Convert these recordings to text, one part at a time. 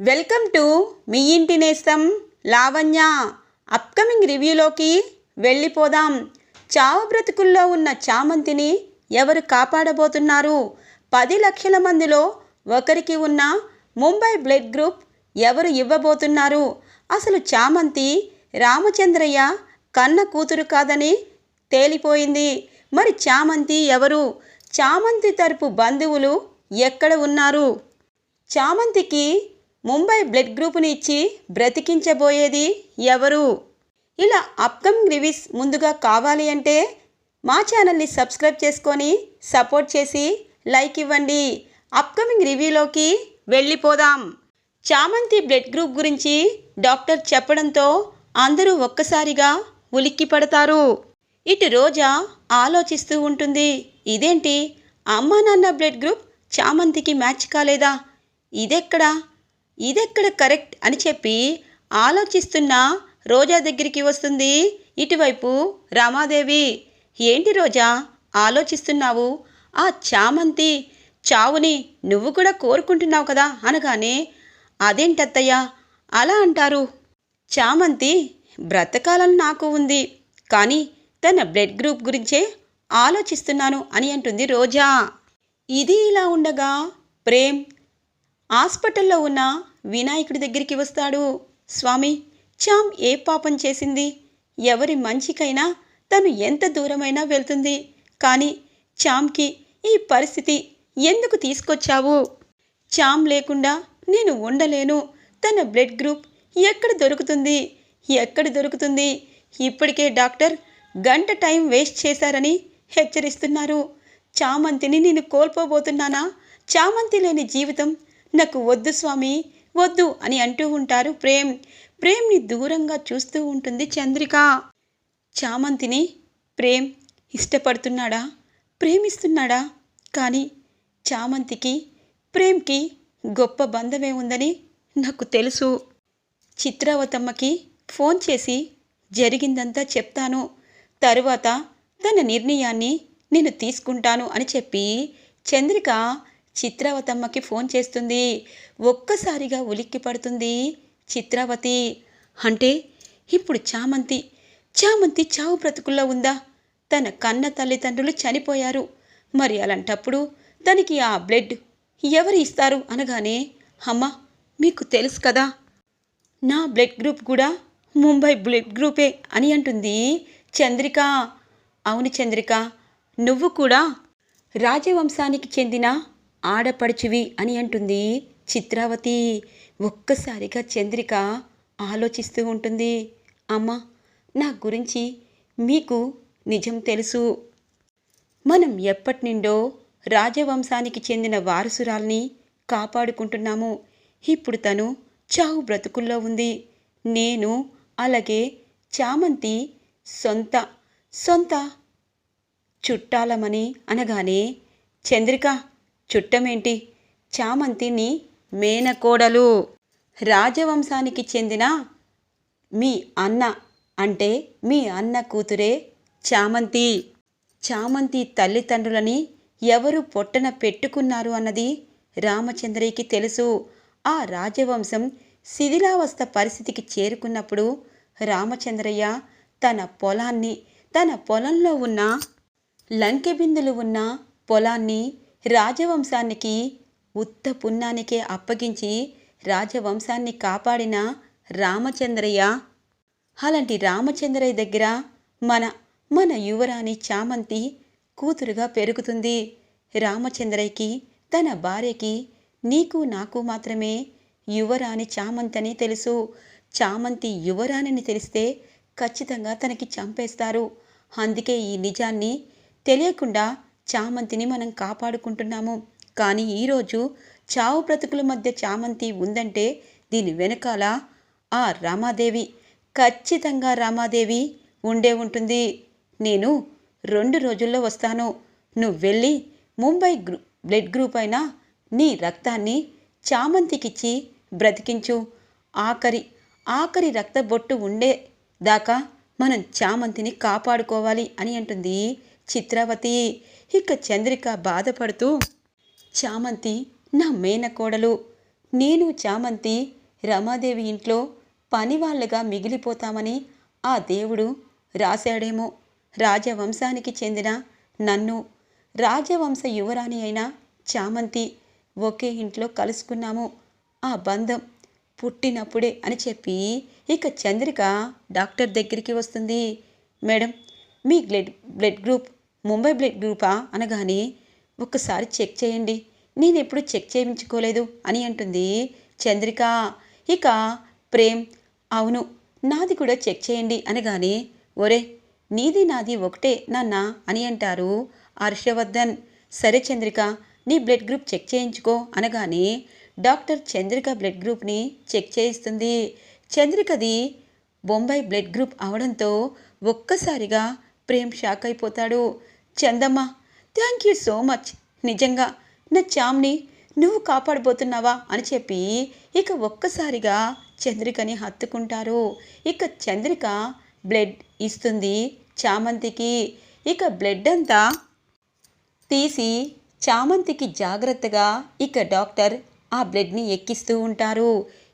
Welcome to me ఇంటి నేస్తం Lavanya. Upcoming రివ్యూలోకి వెళ్ళిపోదాం. చావు బ్రతుకుల్లో ఉన్న చామంతిని ఎవరు కాపాడబోతున్నారు? పది లక్షల మందిలో ఒకరికి ఉన్న ముంబై బ్లడ్ గ్రూప్ ఎవరు ఇవ్వబోతున్నారు? అసలు చామంతి రామచంద్రయ్య కన్న కూతురు కాదని తేలిపోయింది. మరి చామంతి ఎవరు? చామంతి తరపు బంధువులు ఎక్కడ ఉన్నారు? చామంతికి ముంబై బ్లడ్ గ్రూపుని ఇచ్చి బ్రతికించబోయేది ఎవరు? ఇలా అప్కమింగ్ రివ్యూస్ ముందుగా కావాలి అంటే మా ఛానల్ని సబ్స్క్రైబ్ చేసుకొని సపోర్ట్ చేసి లైక్ ఇవ్వండి. అప్కమింగ్ రివ్యూలోకి వెళ్ళిపోదాం. చామంతి బ్లడ్ గ్రూప్ గురించి డాక్టర్ చెప్పడంతో అందరూ ఒక్కసారిగా ఉలిక్కి పడతారు. ఇటు రోజా ఆలోచిస్తూ ఉంటుంది ఇదేంటి? అమ్మా నాన్న బ్లడ్ గ్రూప్ చామంతికి మ్యాచ్ కాలేదా? ఇదెక్కడా? ఇదెక్కడ కరెక్ట్ అని చెప్పి ఆలోచిస్తున్న రోజా దగ్గరికి వస్తుంది. ఇటువైపు రామాదేవి ఏంటి రోజా? ఆలోచిస్తున్నావు? ఆ చామంతి చావుని నువ్వు కూడా కోరుకుంటున్నావు కదా? అనగానే అదేంటత్తయ్య? అలా అంటారు. చామంతి బ్రతకాలని నాకు ఉంది కానీ తన బ్లడ్ గ్రూప్ గురించే ఆలోచిస్తున్నాను అని అంటుంది రోజా. ఇది ఇలా ఉండగా ప్రేమ్ హాస్పిటల్లో ఉన్న వినాయకుడి దగ్గరికి వస్తాడు. స్వామి చామ్ ఏ పాపం చేసింది? ఎవరి మంచికైనా తను ఎంత దూరమైనా వెళ్తుంది. కానీ చామ్కి ఈ పరిస్థితి ఎందుకు తీసుకొచ్చావు? చామ్ లేకుండా నేను ఉండలేను. తన బ్లడ్ గ్రూప్ ఎక్కడ దొరుకుతుంది? ఎక్కడ దొరుకుతుంది? ఇప్పటికే డాక్టర్ గంట టైం వేస్ట్ చేశారని హెచ్చరిస్తున్నారు. చామంతిని నేను కోల్పోబోతున్నానా? చామంతి లేని జీవితం నాకు వద్దు స్వామి. వద్దు అని అంటూ ఉంటారు ప్రేమ్. ప్రేమ్ని దూరంగా చూస్తూ ఉంటుంది చంద్రిక. చామంతిని ప్రేమ్ ఇష్టపడుతున్నాడా? ప్రేమిస్తున్నాడా? కానీ చామంతికి ప్రేమ్కి గొప్ప బంధమే ఉందని నాకు తెలుసు. చిత్రావతమ్మకి ఫోన్ చేసి జరిగిందంతా చెప్తాను. తరువాత తన నిర్ణయాన్ని నేను తీసుకుంటాను అని చెప్పి చంద్రిక చిత్రావతమ్మకి ఫోన్ చేస్తుంది. ఒక్కసారిగా ఉలిక్కి పడుతుంది చిత్రావతి. అంటే ఇప్పుడు చామంతి. చామంతి చావు బ్రతుకుల్లో ఉందా? తన కన్న తల్లిదండ్రులు చనిపోయారు. మరి అలాంటప్పుడు తనకి ఆ బ్లడ్ ఎవరు ఇస్తారు అనగానే అమ్మ మీకు తెలుసు కదా నా బ్లడ్ గ్రూప్ కూడా ముంబై బ్లడ్ గ్రూపే అని అంటుంది చంద్రిక. అవును చంద్రిక నువ్వు కూడా రాజవంశానికి చెందిన ఆడపడుచువి అని అంటుంది చిత్రావతి. ఒక్కసారిగా చంద్రిక ఆలోచిస్తూ ఉంటుంది. అమ్మ నా గురించి మీకు నిజం తెలుసు. మనం ఎప్పటి నుండో రాజవంశానికి చెందిన వారసురాల్ని కాపాడుకుంటున్నాము. ఇప్పుడు తను చావు బ్రతుకుల్లో ఉంది. నేను అలాగే చామంతి సొంత సొంత చుట్టాలమని అనగానే చంద్రిక చుట్టమేంటి? చామంతిని మేనకోడలు. రాజవంశానికి చెందిన మీ అన్న అంటే మీ అన్న కూతురే చామంతి. చామంతి తల్లిదండ్రులని ఎవరు పొట్టన పెట్టుకున్నారు అన్నది రామచంద్రయ్యకి తెలుసు. ఆ రాజవంశం శిథిలావస్థ పరిస్థితికి చేరుకున్నప్పుడు రామచంద్రయ్య తన పొలాన్ని తన పొలంలో ఉన్న లంకె బిందులు ఉన్న పొలాన్ని రాజవంశానికి ఉత్త పున్నానికే అప్పగించి రాజవంశాన్ని కాపాడిన రామచంద్రయ్య. అలాంటి రామచంద్రయ్య దగ్గర మన మన యువరాణి చామంతి కూతురుగా పెరుగుతుంది. రామచంద్రయ్యకి తన భార్యకి నీకు నాకు మాత్రమే యువరాణి చామంతని తెలుసు. చామంతి యువరాణిని తెలిస్తే ఖచ్చితంగా తనకి చంపేస్తారు. అందుకే ఈ నిజాన్ని తెలియకుండా చామంతిని మనం కాపాడుకుంటున్నాము. కానీ ఈరోజు చావు బ్రతుకుల మధ్య చామంతి ఉందంటే దీని వెనకాల ఆ రామాదేవి. ఖచ్చితంగా రామాదేవి ఉండే ఉంటుంది. నేను రెండు రోజుల్లో వస్తాను. నువ్వు వెళ్ళి ముంబై గ్రూ బ్లడ్ గ్రూప్ అయినా నీ రక్తాన్ని చామంతికిచ్చి బ్రతికించు. ఆఖరి ఆఖరి రక్త బొట్టు ఉండే దాకా మనం చామంతిని కాపాడుకోవాలి అని అంటుంది చిత్రవతి. ఇక చంద్రిక బాధపడుతూ చామంతి నా మేనకోడలు. నేను చామంతి రమాదేవి ఇంట్లో పనివాళ్ళగా మిగిలిపోతామని ఆ దేవుడు రాశాడేమో. రాజవంశానికి చెందిన నన్ను రాజవంశ యువరాణి అయిన చామంతి ఒకే ఇంట్లో కలుసుకున్నాము. ఆ బంధం పుట్టినప్పుడే అని చెప్పి ఇక చంద్రిక డాక్టర్ దగ్గరికి వస్తుంది. మేడం మీ blood blood group Mumbai blood గ్రూపా? అనగానే ఒక్కసారి చెక్ చేయండి. నేను ఎప్పుడు చెక్ చేయించుకోలేదు అని అంటుంది చంద్రిక. ఇక ప్రేమ్ అవును నాది కూడా చెక్ చేయండి అనగానే ఒరే నీది నాది ఒకటే నాన్న అని అంటారు హర్షవర్ధన్. సరే చంద్రిక నీ బ్లడ్ గ్రూప్ చెక్ చేయించుకో అనగానే డాక్టర్ చంద్రిక బ్లడ్ గ్రూప్ని చెక్ చేయిస్తుంది. చంద్రికది బొంబాయి బ్లడ్ గ్రూప్ అవడంతో ఒక్కసారిగా ప్రేమ్ షాక్ అయిపోతాడు. Chandamma thank you so much నిజంగా నా చామ్ని నువ్వు కాపాడబోతున్నావా అని చెప్పి ఇక ఒక్కసారిగా చంద్రికని హత్తుకుంటారు. ఇక చంద్రిక బ్లడ్ ఇస్తుంది చామంతికి. ఇక బ్లడ్ అంతా తీసి చామంతికి జాగ్రత్తగా ఇక డాక్టర్ ఆ బ్లడ్ని ఎక్కిస్తూ ఉంటారు.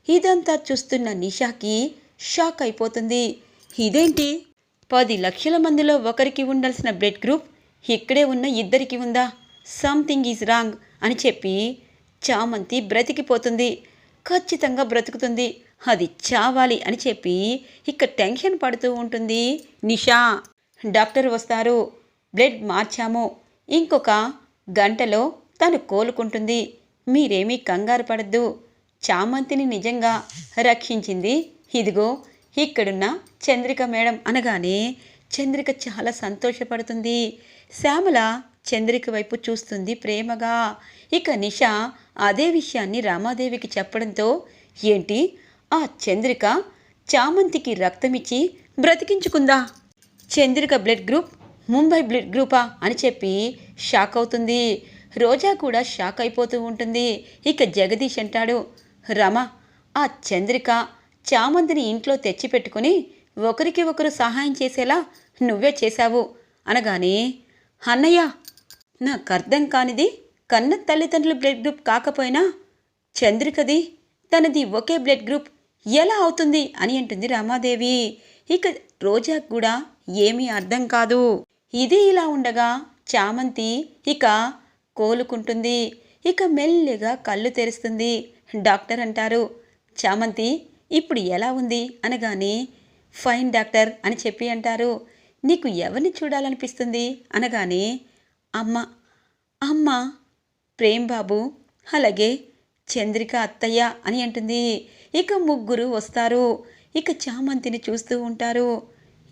ఇదంతా చూస్తున్న నిషాకి షాక్ అయిపోతుంది. ఇదేంటి? పది లక్షల మందిలో ఒకరికి ఉండాల్సిన బ్లడ్ గ్రూప్ ఇక్కడే ఉన్న ఇద్దరికి ఉందా? సంథింగ్ ఈజ్ రాంగ్ అని చెప్పి చామంతి బ్రతికిపోతుంది. ఖచ్చితంగా బ్రతుకుతుంది. అది చావాలి అని చెప్పి ఇక టెన్షన్ పడుతూ ఉంటుంది నిషా. డాక్టర్ వస్తారు. బ్లడ్ మార్చాము. ఇంకొక గంటలో తను కోలుకుంటుంది. మీరేమీ కంగారు పడద్దు. చామంతిని నిజంగా రక్షించింది. ఇదిగో ఇక్కడున్న చంద్రిక మేడం అనగానే చంద్రిక చాలా సంతోషపడుతుంది. శ్యామల చంద్రిక వైపు చూస్తుంది ప్రేమగా. ఇక నిష అదే విషయాన్ని రామాదేవికి చెప్పడంతో ఏంటి? ఆ చంద్రిక చామంతికి రక్తమిచ్చి బ్రతికించుకుందా? Chandrika blood group Mumbai blood గ్రూపా? అని చెప్పి షాక్ అవుతుంది. రోజా కూడా షాక్ అయిపోతూ ఉంటుంది. ఇక జగదీష్ అంటాడు రమ ఆ చంద్రిక చామంతిని ఇంట్లో తెచ్చిపెట్టుకుని ఒకరికి ఒకరు సహాయం చేసేలా నువ్వే చేశావు అనగానే అన్నయ్య నాకు అర్థం కానిది కన్న తల్లిదండ్రుల బ్లడ్ గ్రూప్ కాకపోయినా చంద్రికది తనది ఒకే బ్లడ్ గ్రూప్ ఎలా అవుతుంది? అని అంటుంది రమాదేవి. ఇక రోజాకు కూడా ఏమీ అర్థం కాదు. ఇది ఇలా ఉండగా చామంతి ఇక కోలుకుంటుంది. ఇక మెల్లిగా కళ్ళు తెరుస్తుంది. డాక్టర్ అంటారు చామంతి ఇప్పుడు ఎలా ఉంది? అనగానే ఫైన్ డాక్టర్ అని చెప్పి అంటారు. నీకు ఎవరిని చూడాలనిపిస్తుంది? అనగానే అమ్మ అమ్మ ప్రేమ్ బాబు అలాగే చంద్రిక అత్తయ్య అని అంటుంది. ఇక ముగ్గురు వస్తారు. ఇక చామంతిని చూస్తూ ఉంటారు.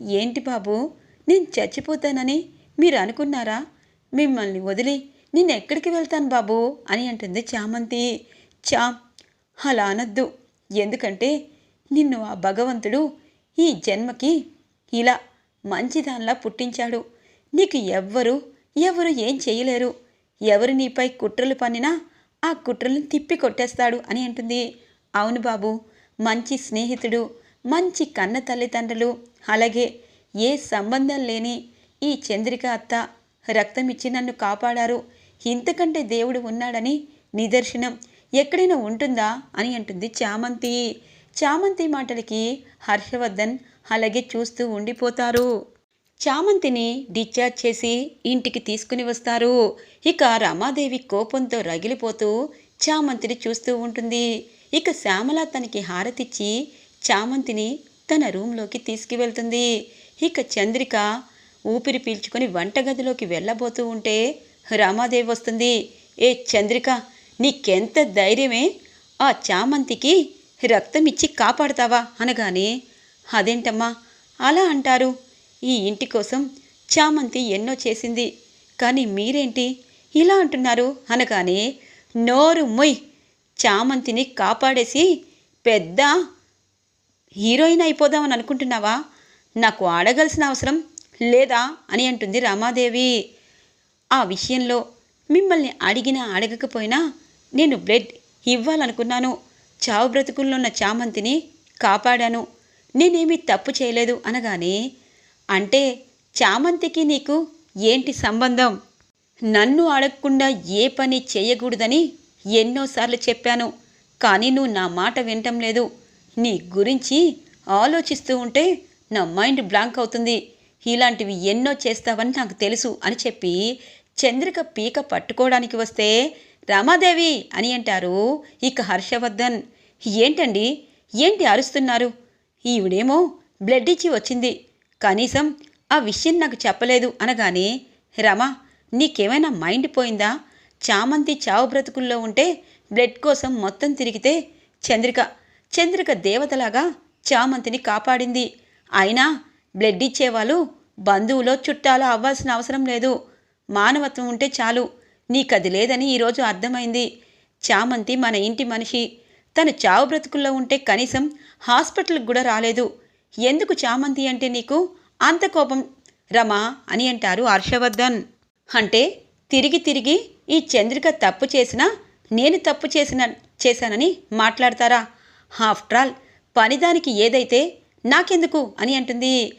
ఏంటి బాబు నేను చచ్చిపోతానని మీరు అనుకున్నారా? మిమ్మల్ని వదిలి నేను ఎక్కడికి వెళ్తాను బాబు? అని అంటుంది చామంతి. చా అలా అనద్దు. ఎందుకంటే నిన్ను ఆ భగవంతుడు ఈ జన్మకి ఇలా మంచిదానిలా పుట్టించాడు. నీకు ఎవ్వరు ఎవరు ఏం చేయలేరు. ఎవరు నీపై కుట్రలు పన్నినా ఆ కుట్రలను తిప్పి కొట్టేస్తాడు అని అంటుంది. అవును బాబు మంచి స్నేహితుడు మంచి కన్న తల్లిదండ్రులు అలాగే ఏ సంబంధం లేని ఈ చంద్రిక అత్త రక్తం ఇచ్చి నన్ను కాపాడారు. ఇంతకంటే దేవుడు ఉన్నాడని నిదర్శనం ఎక్కడైనా ఉంటుందా అని అంటుంది చామంతి. చామంతి మాటలకి హర్షవర్ధన్ అలాగే చూస్తూ ఉండిపోతారు. చామంతిని డిశ్చార్జ్ చేసి ఇంటికి తీసుకుని వస్తారు. ఇక రమాదేవి కోపంతో రగిలిపోతూ చామంతిని చూస్తూ ఉంటుంది. ఇక శ్యామల తనకి హారతిచ్చి చామంతిని తన రూంలోకి తీసుకువెళ్తుంది. ఇక చంద్రిక ఊపిరి పీల్చుకొని వంటగదిలోకి వెళ్ళబోతూ ఉంటే రామాదేవి వస్తుంది. ఏ చంద్రిక నీకెంత ధైర్యమే? ఆ చామంతికి రక్తం ఇచ్చి కాపాడతావా? అనగానే అదేంటమ్మా? అలా అంటారు. ఈ ఇంటి కోసం చామంతి ఎన్నో చేసింది. కానీ మీరేంటి? ఇలా అంటున్నారు. అనగానే నోరు మొయ్. చామంతిని కాపాడేసి పెద్ద హీరోయిన్ అయిపోదామని అనుకుంటున్నావా? నాకు ఆడగలసిన అవసరం లేదా? అని అంటుంది రామాదేవి. ఆ విషయంలో మిమ్మల్ని అడిగినా అడగకపోయినా నేను బ్లడ్ ఇవ్వాలనుకున్నాను. చావు బ్రతుకుల్లోన్న చామంతిని కాపాడాను. నేనేమీ తప్పు చేయలేదు అనగానే అంటే చామంతికి నీకు ఏంటి సంబంధం? నన్ను అడగకుండా ఏ పని చేయకూడదని ఎన్నోసార్లు చెప్పాను. కానీ నువ్వు నా మాట వినటం లేదు. నీ గురించి ఆలోచిస్తూ ఉంటే నా మైండ్ బ్లాంక్ అవుతుంది. ఇలాంటివి ఎన్నో చేస్తావని నాకు తెలుసు అని చెప్పి చంద్రిక పీక పట్టుకోవడానికి వస్తే రామాదేవి అని అంటారు. ఇక హర్షవర్ధన్ ఏంటండి? ఏంటి అరుస్తున్నారు? ఈవిడేమో బ్లడ్ ఇచ్చి వచ్చింది. కనీసం ఆ విషయం నాకు చెప్పలేదు అనగానే రమా నీకేమైనా మైండ్ పోయిందా? చామంతి చావు బ్రతుకుల్లో ఉంటే బ్లడ్ కోసం మొత్తం తిరిగితే చంద్రిక చంద్రిక దేవతలాగా చామంతిని కాపాడింది. అయినా బ్లడ్ ఇచ్చేవాళ్ళు బంధువులో చుట్టాలు అవ్వాల్సిన అవసరం లేదు. మానవత్వం ఉంటే చాలు. నీకది లేదని ఈరోజు అర్థమైంది. చామంతి మన ఇంటి మనిషి. తను చావు బ్రతుకుల్లో ఉంటే కనీసం హాస్పిటల్కి కూడా రాలేదు. ఎందుకు చామంతి అంటే నీకు? అంత కోపం. రమా అని అంటారు హర్షవర్ధన్. అంటే తిరిగి తిరిగి ఈ చంద్రిక తప్పు చేసినా నేను తప్పు చేసిన చేశానని మాట్లాడతారా? ఆఫ్టర్ ఆల్ పనిదానికి ఏదైతే నాకెందుకు అని అంటుంది.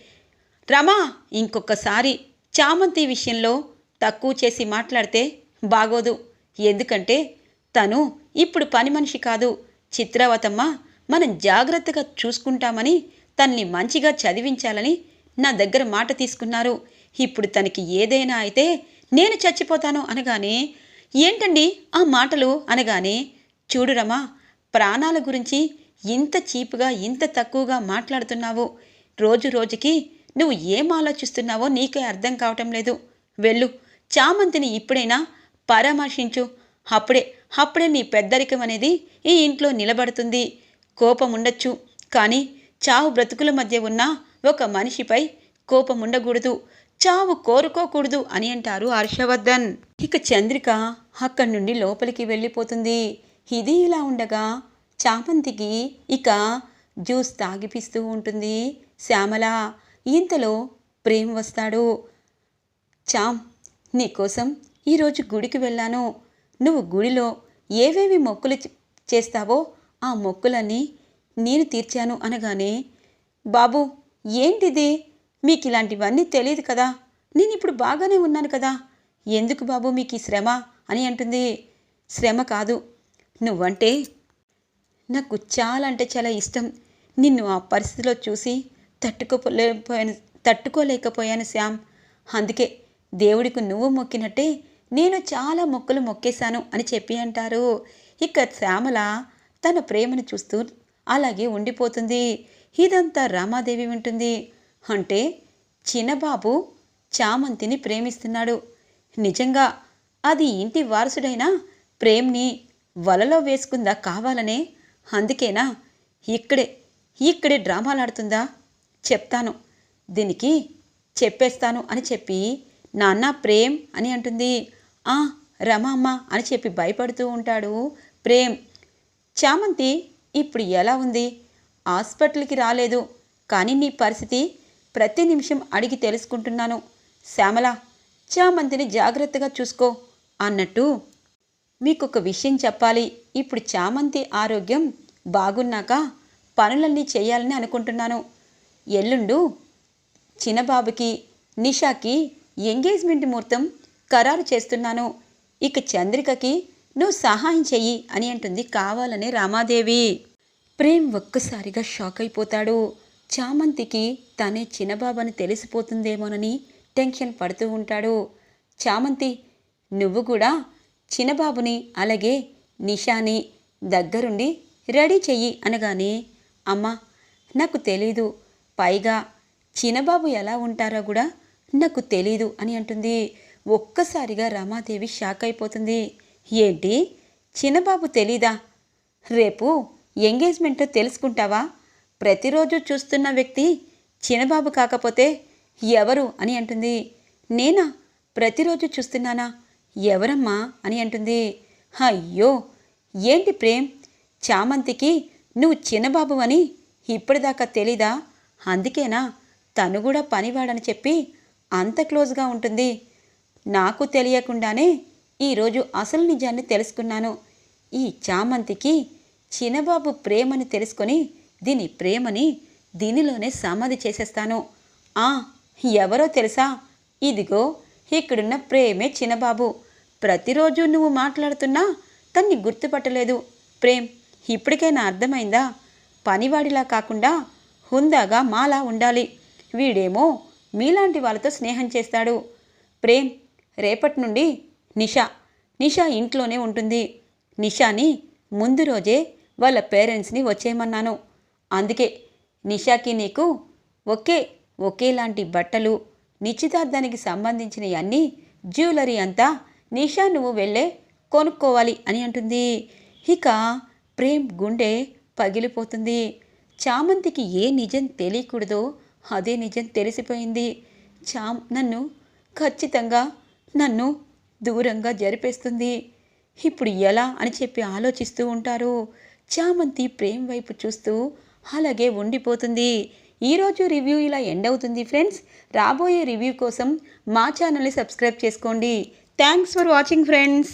రమా ఇంకొకసారి చామంతి విషయంలో తక్కువ చేసి మాట్లాడితే బాగోదు. ఎందుకంటే తను ఇప్పుడు పని మనిషి కాదు. చిత్రావతమ్మ మనం జాగ్రత్తగా చూసుకుంటామని తన్ని మంచిగా చదివించాలని నా దగ్గర మాట తీసుకున్నారు. ఇప్పుడు తనకి ఏదైనా అయితే నేను చచ్చిపోతాను అనగానే ఏంటండి ఆ మాటలు అనగానే చూడురమ్మా ప్రాణాల గురించి ఇంత చీపుగా ఇంత తక్కువగా మాట్లాడుతున్నావు. రోజు రోజుకి నువ్వు ఏం ఆలోచిస్తున్నావో నీకే అర్థం కావటం లేదు. వెళ్ళు చామంతిని ఇప్పుడైనా పరామర్శించు. అప్పుడే అప్పుడే నీ పెద్దరికం అనేది ఈ ఇంట్లో నిలబడుతుంది. కోపం ఉండొచ్చు కానీ చావు బ్రతుకుల మధ్య ఉన్న ఒక మనిషిపై కోపం ఉండకూడదు చావు కోరుకోకూడదు అని అంటారు హర్షవర్ధన్. ఇక చంద్రిక అక్కడి నుండి లోపలికి వెళ్ళిపోతుంది. ఇది ఇలా ఉండగా చామంతికి ఇక జ్యూస్ తాగిపిస్తూ ఉంటుంది శ్యామల. ఇంతలో ప్రేమ్ వస్తాడు. చామ్ నీకోసం ఈరోజు గుడికి వెళ్ళాను? నువ్వు గుడిలో ఏవేవి మొక్కులు చేస్తావో ఆ మొక్కులన్నీ నేను తీర్చాను అనగానే బాబు ఏంటిది? మీకు ఇలాంటివన్నీ తెలియదు కదా. నేను ఇప్పుడు బాగానే ఉన్నాను కదా. ఎందుకు బాబు మీకు ఈ శ్రమ అని అంటుంది. శ్రమ కాదు. నువ్వంటే నాకు చాలా అంటే చాలా ఇష్టం. నిన్ను ఆ పరిస్థితిలో చూసి తట్టుకోలేకపోయాను తట్టుకోలేకపోయాను శ్యామ్. అందుకే దేవుడికి నువ్వు మొక్కినట్టే నేను చాలా మొక్కులు మొక్కేశాను అని చెప్పి అంటారు. ఇక శ్యామల తన ప్రేమను చూస్తూ అలాగే ఉండిపోతుంది. ఇదంతా రామాదేవి వింటుంది. అంటే చిన్నబాబు చామంతిని ప్రేమిస్తున్నాడు. నిజంగా అది ఇంటి వారసుడైన ప్రేమ్ని వలలో వేసుకుందా కావాలనే అందుకేనా ఇక్కడే ఇక్కడే డ్రామాలాడుతుందా? చెప్తాను. దీనికి చెప్పేస్తాను అని చెప్పి నాన్న ప్రేమ్ అని అంటుంది. ఆ రమమ్మ అని చెప్పి భయపడుతూ ఉంటాడు. ప్రేమ్ చామంతి ఇప్పుడు ఎలా ఉంది? హాస్పిటల్కి రాలేదు. కానీ నీ పరిస్థితి ప్రతి నిమిషం అడిగి తెలుసుకుంటున్నాను. శ్యామల చామంతిని జాగ్రత్తగా చూసుకో అన్నట్టు మీకు ఒక విషయం చెప్పాలి. ఇప్పుడు చామంతి ఆరోగ్యం బాగున్నాక పనులన్నీ చేయాలని అనుకుంటున్నాను. ఎల్లుండు చిన్నబాబుకి నిషాకి ఎంగేజ్మెంట్ ముహూర్తం ఖరారు చేస్తున్నాను. ఇక చంద్రికకి నువ్వు సహాయం చెయ్యి అని అంటుంది కావాలనే రామాదేవి. ప్రేమ్ ఒక్కసారిగా షాక్ అయిపోతాడు. చామంతికి తనే చిన్నబాబని తెలిసిపోతుందేమోనని టెన్షన్ పడుతూ ఉంటాడు. చామంతి నువ్వు కూడా చిన్నబాబుని అలాగే నిషాని దగ్గరుండి రెడీ చెయ్యి అనగానే అమ్మా నాకు తెలీదు. పైగా చిన్నబాబు ఎలా ఉంటారో కూడా నాకు తెలీదు అని అంటుంది. ఒక్కసారిగా రమాదేవి షాక్ అయిపోతుంది. ఏంటి? చిన్నబాబు తెలీదా? రేపు ఎంగేజ్మెంట్ తెలుసుకుంటావా? ప్రతిరోజు చూస్తున్న వ్యక్తి చిన్నబాబు కాకపోతే ఎవరు అని అంటుంది. నేనా? ప్రతిరోజు చూస్తున్నానా? ఎవరమ్మా అని అంటుంది. అయ్యో! ఏంటి ప్రేమ్? చామంతికి నువ్వు చిన్నబాబు అని ఇప్పటిదాకా తెలీదా? అందుకేనా? తను కూడా పనివాడని చెప్పి అంత క్లోజ్గా ఉంటుంది. నాకు తెలియకుండానే ఈరోజు అసలు నిజాన్ని తెలుసుకున్నాను. ఈ చామంతికి చిన్నబాబు ప్రేమని తెలుసుకొని దీని ప్రేమని దీనిలోనే సమాధి చేసేస్తాను. ఆ ఎవరో తెలుసా? ఇదిగో ఇక్కడున్న ప్రేమే చిన్నబాబు. ప్రతిరోజు నువ్వు మాట్లాడుతున్నా తన్ని గుర్తుపట్టలేదు. ప్రేమ్ ఇప్పటికైనా అర్థమైందా? పనివాడిలా కాకుండా హుందాగా మాలా ఉండాలి. వీడేమో మీలాంటి వాళ్ళతో స్నేహం చేస్తాడు. ప్రేమ్ రేపటి నుండి నిషా నిషా ఇంట్లోనే ఉంటుంది. నిషాని ముందు రోజే వాళ్ళ పేరెంట్స్ని వచ్చేయమన్నాను. అందుకే నిషాకి నీకు ఒకే ఒకేలాంటి బట్టలు నిశ్చితార్థానికి సంబంధించినవి అన్నీ జ్యువెలరీ అంతా నిషా నువ్వు వెళ్ళే కొనుక్కోవాలి అని అంటుంది. ఇక ప్రేమ్ గుండె పగిలిపోతుంది. చామంతికి ఏ నిజం తెలియకూడదో అదే నిజం తెలిసిపోయింది. చామ్ నన్ను ఖచ్చితంగా నన్ను దూరంగా జరిపేస్తుంది. ఇప్పుడు ఎలా అని చెప్పి ఆలోచిస్తూ ఉంటారు. చామంతి ప్రేమ్ వైపు చూస్తూ అలాగే ఉండిపోతుంది. ఈరోజు రివ్యూ ఇలా ఎండ్ అవుతుంది ఫ్రెండ్స్. రాబోయే రివ్యూ కోసం మా ఛానల్ని సబ్స్క్రైబ్ చేసుకోండి. Thanks for watching friends.